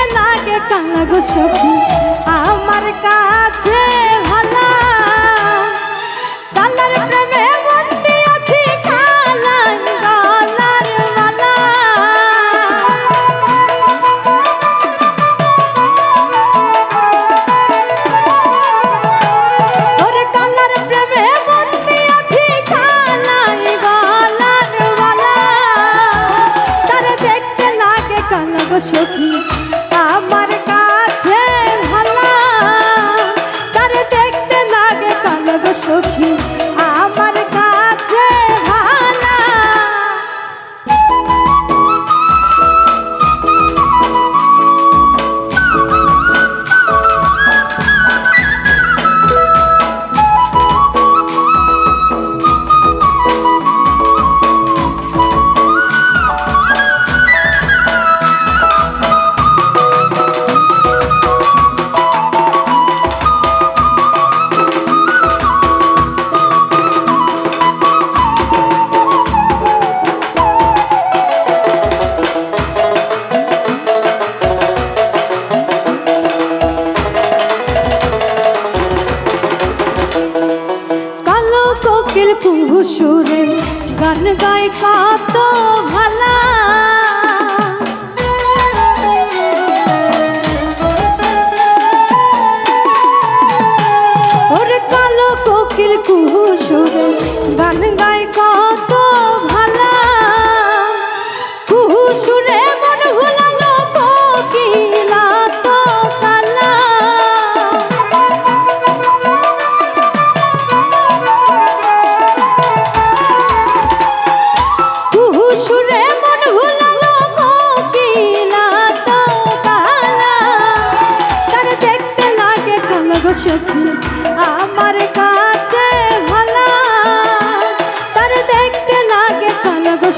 দেখতে লাগে কালা গো সখী, আমার কাছে ভালা। কালার প্রেমে বন্দি আছি, কালার মালা। ওরে কালার প্রেমে বন্দি আছি কালাই গলার মালা। তার দেখতে লাগে কালা গো সখী সুরে গান গায় কত ভালা।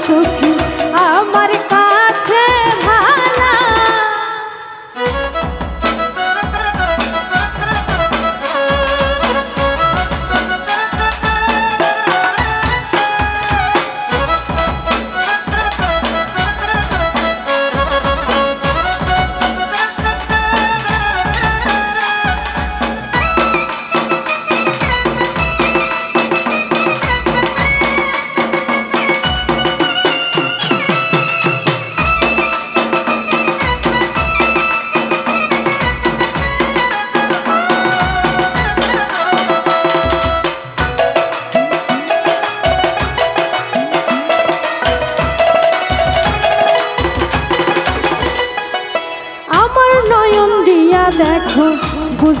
সখী আমার কাছে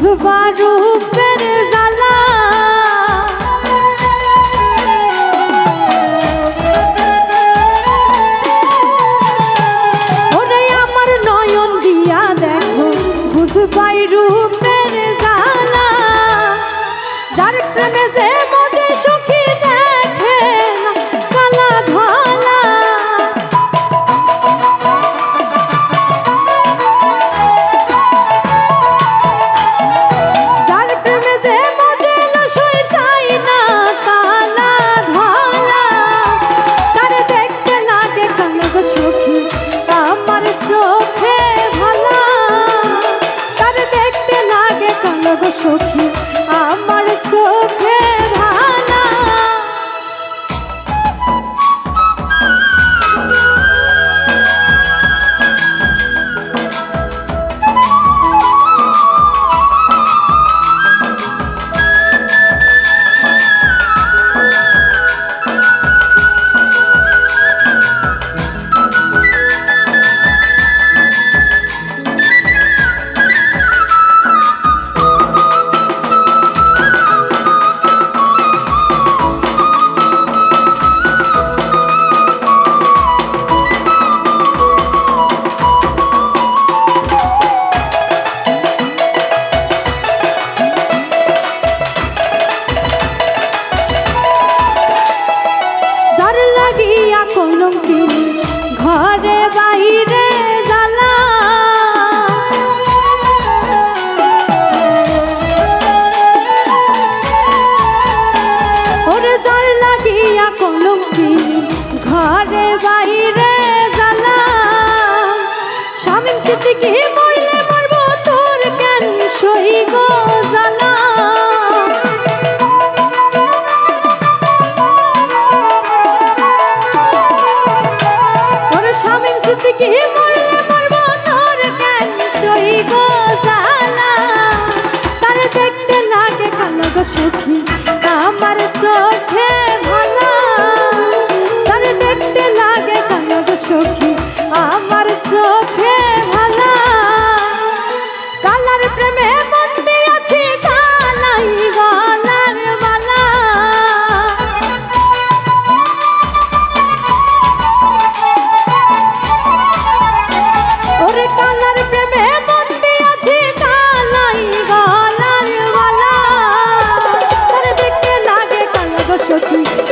বুঝবা রূপের জ্বালা ওরে আমার নয়ন দিয়া দেখো বুঝবাই রূপের জ্বালা যার প্রেমে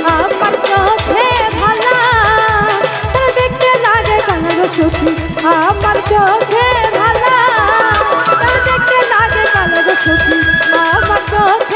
আমার চোখে ভালা তারা দেখতে লাগে কালো সখী। আমার চোখে ভালা তারা দেখতে লাগে কালো সখী। আমার চোখে